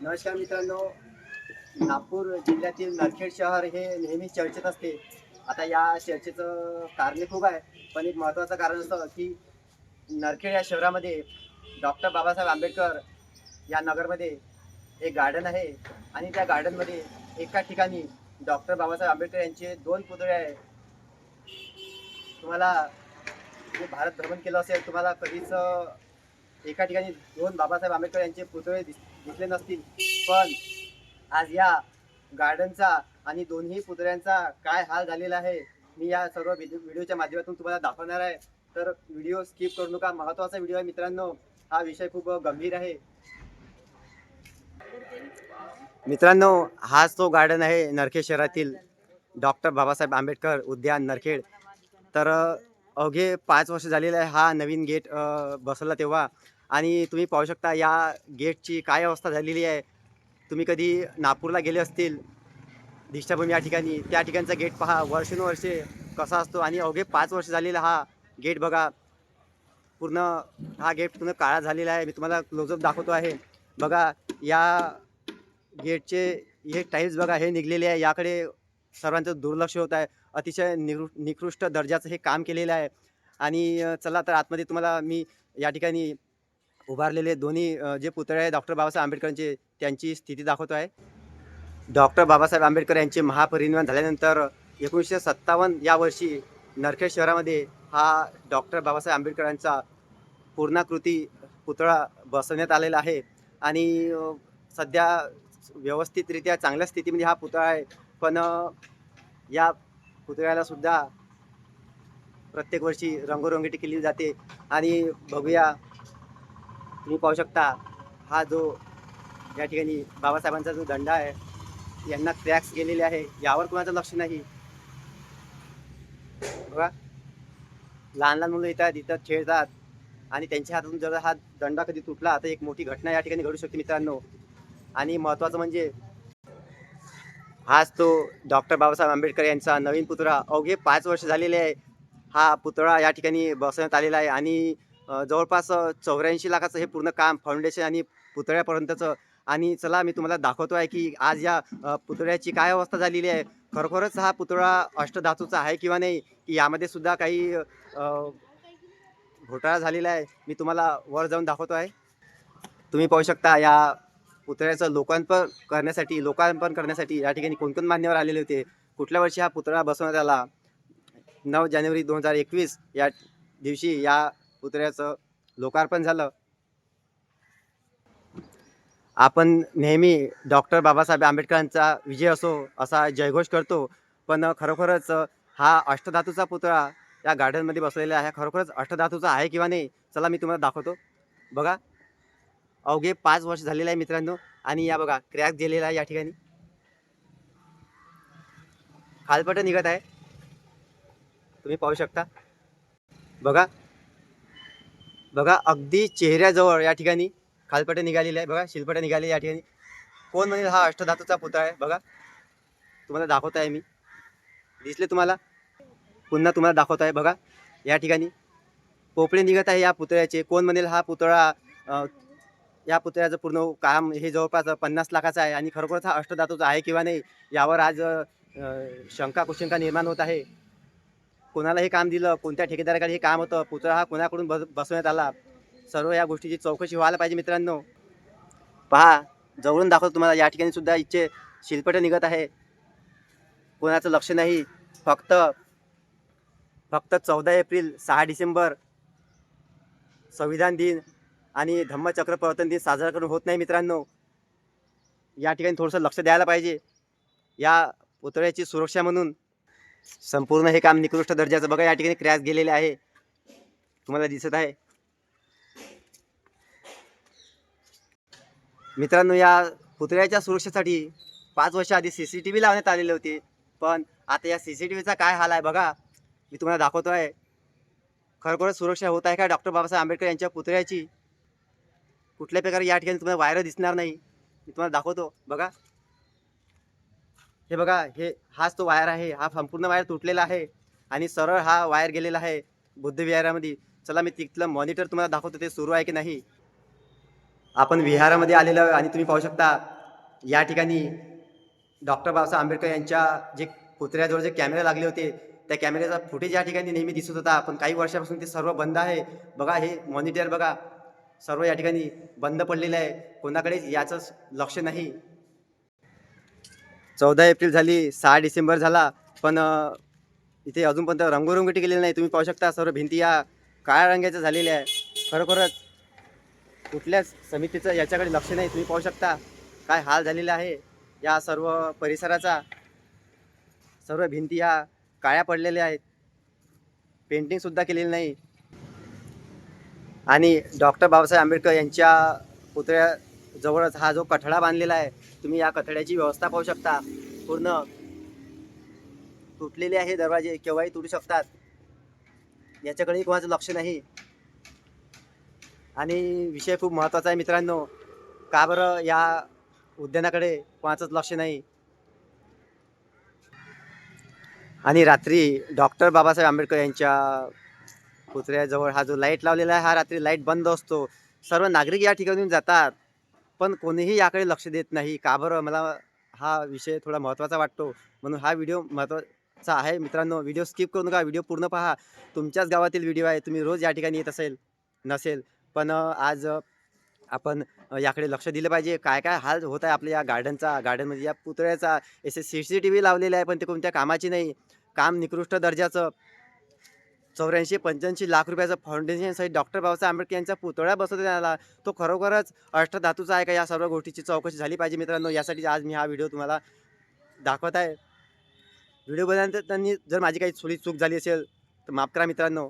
नमस्कार मित्रांनो. नागपूर जिल्ह्यातील नरखेड शहर हे नेहमी चर्चेत असते. आता या चर्चेचं कारण खूप आहे. पण एक महत्त्वाचं कारण असं की नरखेड या शहरामध्ये डॉक्टर बाबासाहेब आंबेडकर या नगरमध्ये एक गार्डन आहे. आणि त्या गार्डनमध्ये एका ठिकाणी डॉक्टर बाबासाहेब आंबेडकर यांचे दोन पुतळे आहे तुम्हाला जे भारत भ्रमण केलं असेल तुम्हाला कधीच एका ठिकाणी दोन बाबासाहेब आंबेडकर यांचे पुतळे दिस दिसले नसतील. पण आज या गार्डनचा आणि दोन्ही पुतळ्यांचा काय हाल झालेला आहे मी या सर्व व्हिडिओच्या माध्यमातून तुम्हाला दाखवणार आहे. तर व्हिडिओ स्किप करू नका. महत्त्वाचा व्हिडिओ आहे मित्रांनो. हा विषय खूप गंभीर आहे. मित्रांनो हाच तो गार्डन आहे नरखेड शहरातील डॉक्टर बाबासाहेब आंबेडकर उद्यान नरखेड. तर अवघे पाच वर्ष झालेले आहे हा नवीन गेट बसला बसवला तेव्हा. आणि तुम्ही पाहू शकता या गेटची काय अवस्था झालेली आहे. तुम्ही कधी नागपूरला गेले असतील दीक्षाभूमी या ठिकाणी त्या ठिकाणचा गेट पहा. वर्षानुवर्षे कसा असतो आणि अवघे पाच वर्ष झालेला हा गेट बघा. पूर्ण हा गेट पूर्ण काळा झालेला आहे. मी तुम्हाला क्लोजअप दाखवतो आहे. बघा या गेटचे हे टाईल्स बघा हे निघलेले आहे. याकडे सर्वांचं दुर्लक्ष होत आहे. अतिशय निकृ निकृष्ट दर्जाचं हे काम केलेलं आहे. आणि चला तर आतमध्ये तुम्हाला मी या ठिकाणी उभारलेले दोन्ही जे पुतळे आहे डॉक्टर बाबासाहेब आंबेडकरांचे त्यांची स्थिती दाखवतो आहे. डॉक्टर बाबासाहेब आंबेडकर यांचे महापरिनिर्वाण झाल्यानंतर एकोणीसशे सत्तावन्न या वर्षी नरखेड शहरामध्ये हा डॉक्टर बाबासाहेब आंबेडकरांचा पूर्णाकृती पुतळा बसवण्यात आलेला आहे. आणि सध्या व्यवस्थितरित्या चांगल्या स्थितीमध्ये हा पुतळा आहे. पण या पुतळ्याला सुद्धा प्रत्येक वर्षी रंगरंगीटी केली जाते. आणि बघूया तुम्ही पाहू शकता हा जो या ठिकाणी बाबासाहेबांचा जो दंडा आहे यांना क्रॅक्स गेलेले आहे यावर कोणाचं लक्ष नाही? बघा. लहान लहान मुलं येतात इथं खेळतात आणि त्यांच्या हातातून जर हा दंडा कधी तुटला तर एक मोठी घटना या ठिकाणी घडू शकते मित्रांनो. आणि महत्त्वाचं म्हणजे हाच तो डॉक्टर बाबासाहेब आंबेडकर यांचा नवीन पुतळा. अवघे पाच वर्ष झालेले आहे. हा पुतळा या ठिकाणी बसवण्यात आलेला आहे आणि जवळपास चौऱ्याऐंशी लाखाचं हे पूर्ण काम फाउंडेशन आणि पुतळ्यापर्यंतचं. आणि चला मी तुम्हाला दाखवतो आहे की आज या पुतळ्याची काय अवस्था झालेली आहे. खरोखरच हा पुतळा अष्टधातूचा आहे किंवा नाही की यामध्ये सुद्धा काही घोटाळा झालेला आहे मी तुम्हाला वर जाऊन दाखवतो आहे. तुम्ही पाहू शकता या पुतळ्याचं लोकार्पण करण्यासाठी लोकार्पण करण्यासाठी या ठिकाणी कोणकोण मान्यवर आलेले होते? कुठल्या वर्षी हा पुतळा बसवण्यात आला? नऊ जानेवारी दोन हजार एकवीस या दिवशी या पुतळ्याचं लोकार्पण झालं. आपण नेहमी डॉक्टर बाबासाहेब आंबेडकरांचा विजय असो असा जयघोष करतो पण खरोखरच हा अष्टधातूचा पुतळा या गार्डनमध्ये बसलेला आहे. खरोखरच अष्टधातूचा आहे किंवा नाही चला मी तुम्हाला दाखवतो. बघा अवघे पाच वर्ष झालेले आहे मित्रांनो आणि या बघा क्रॅक गेलेला आहे या ठिकाणी. खालपट निघत आहे. तुम्ही पाहू शकता. बघा बघा अगदी चेहऱ्याजवळ या ठिकाणी खालपट्या निघालेल्या आहे बघा शिलपट्या निघालेल्या या ठिकाणी. कोण म्हणेल हा अष्टधातूचा पुतळा आहे? बघा. तुम्हाला दाखवत आहे मी. दिसले तुम्हाला? पुन्हा तुम्हाला दाखवत आहे बघा या ठिकाणी. पोपळे निघत आहे या पुतळ्याचे. कोण म्हणेल हा पुतळा या पुतळ्याचं पूर्ण काम हे जवळपास पन्नास लाखाचं आहे आणि खरोखरच हा अष्टधातूचा आहे किंवा नाही यावर आज शंका कुशंका निर्माण होत आहे. कोणाला हे काम दिलं कोणत्या ठेकेदाराकडे हे काम होतं पुतळा हा कोणाकडून बस बसवण्यात आला? सर्व या गोष्टीची चौकशी व्हायला पाहिजे मित्रांनो. पहा जवळून दाखवतो तुम्हाला या ठिकाणी सुद्धा इच्छे शिल्पट निघत आहे. कोणाचं लक्ष नाही फक्त फक्त चौदा एप्रिल सहा डिसेंबर संविधान दिन आणि धम्मचक्र प्रवर्तन दिन साजरा करून होत नाही मित्रांनो. या ठिकाणी थोडंसं लक्ष द्यायला पाहिजे. या पुतळ्याची सुरक्षा म्हणून संपूर्ण हे काम निकृष्ट दर्जाचं. बघा या ठिकाणी क्रॅश गेलेले आहे. तुम्हाला दिसत आहे. मित्रांनो या पुतळ्याच्या सुरक्षेसाठी पाच वर्ष आधी सी सी टी व्ही लावण्यात आलेले होते. पण आता या सी सी टी व्हीचा काय हाल आहे बघा. मी तुम्हाला दाखवतो आहे खरोखरच सुरक्षा होत आहे का डॉक्टर बाबासाहेब आंबेडकर यांच्या पुतळ्याची? कुठल्या प्रकारे या ठिकाणी तुम्हाला वायर दिसणार नाही? मी तुम्हाला दाखवतो. बघा. हे बघा हे हाच तो वायर आहे हा संपूर्ण वायर तुटलेला आहे आणि सरळ हा वायर गेलेला आहे बुद्धविहारामध्ये चला मी तिथलं मॉनिटर तुम्हाला दाखवतो ते सुरू आहे की नाही. आपण विहारामध्ये आलेलो आहे आणि तुम्ही पाहू शकता या ठिकाणी डॉक्टर बाबासाहेब आंबेडकर यांच्या जे कुत्र्याजवळ जे कॅमेरे लागले होते त्या कॅमेऱ्याचा फुटेज या ठिकाणी नेहमी दिसत होता. पण काही वर्षापासून ते सर्व बंद आहे. बघा हे मॉनिटर बघा सर्व या ठिकाणी बंद पडलेलं आहे. कोणाकडेच याचं लक्ष नाही. चौदा एप्रिल झाली सहा डिसेंबर झाला पण इथे अजूनपर्यंत रंगरंगोटी केलेली नाही. तुम्ही पाहू शकता सर्व भिंती या काळ्या रंगाच्या झालेल्या आहे खरोखरच कुठल्याच समितीचं याच्याकडे लक्ष नाही तुम्ही पाहू शकता काय हाल झालेला आहे या सर्व परिसराचा. सर्व भिंती या काळ्या पडलेल्या आहेत. पेंटिंगसुद्धा केलेली नाही. आणि डॉक्टर बाबासाहेब आंबेडकर यांच्या पुतळ्याजवळच हा जो कठडा बांधलेला आहे तुम्ही या कथड्याची व्यवस्था पाहू शकता. पूर्ण तुटलेले आहे दरवाजे केव्हाही तुटू शकतात. याच्याकडेही कोणाचं लक्ष नाही. आणि विषय खूप महत्त्वाचा आहे मित्रांनो. का बरं या उद्यानाकडे कोणाचंच लक्ष नाही? आणि रात्री डॉक्टर बाबासाहेब आंबेडकर यांच्या पुतळ्याजवळ हा जो लाइट लावलेला आहे हा रात्री लाइट बंद असतो. सर्व नागरिक या ठिकाणून जातात. पण कोणीही याकडे लक्ष देत नाही. का बरं? मला हा विषय थोडा महत्त्वाचा वाटतो. म्हणून हा व्हिडिओ महत्त्वाचा आहे. मित्रांनो व्हिडिओ स्किप करू नका. व्हिडिओ पूर्ण पहा. तुमच्याच गावातील व्हिडिओ आहे. तुम्ही रोज या ठिकाणी येत असेल नसेल पण आज आपण याकडे लक्ष दिलं पाहिजे. काय काय हाल होत आहे आपल्या या गार्डनचा गार्डनमध्ये या पुतळ्याचा? असे सी सी टी व्ही लावलेले आहे पण ते कोणत्या कामाची नाही. काम निकृष्ट दर्जाचं. चौऱ्याऐंशी पंच्याऐंशी लाख रुपयाचं फाउंडेशन डॉक्टर बाबासाहेब आंबेडकर यांचा पुतळा बसवण्यात त्याला तो खरोखरच अष्टधातूचा आहे का? या सर्व गोष्टीची चौकशी झाली पाहिजे मित्रांनो. यासाठी आज मी हा व्हिडिओ तुम्हाला दाखवत आहे. व्हिडिओ बनवताना जर माझी काही थोडी चूक झाली असेल तर माफ करा मित्रांनो.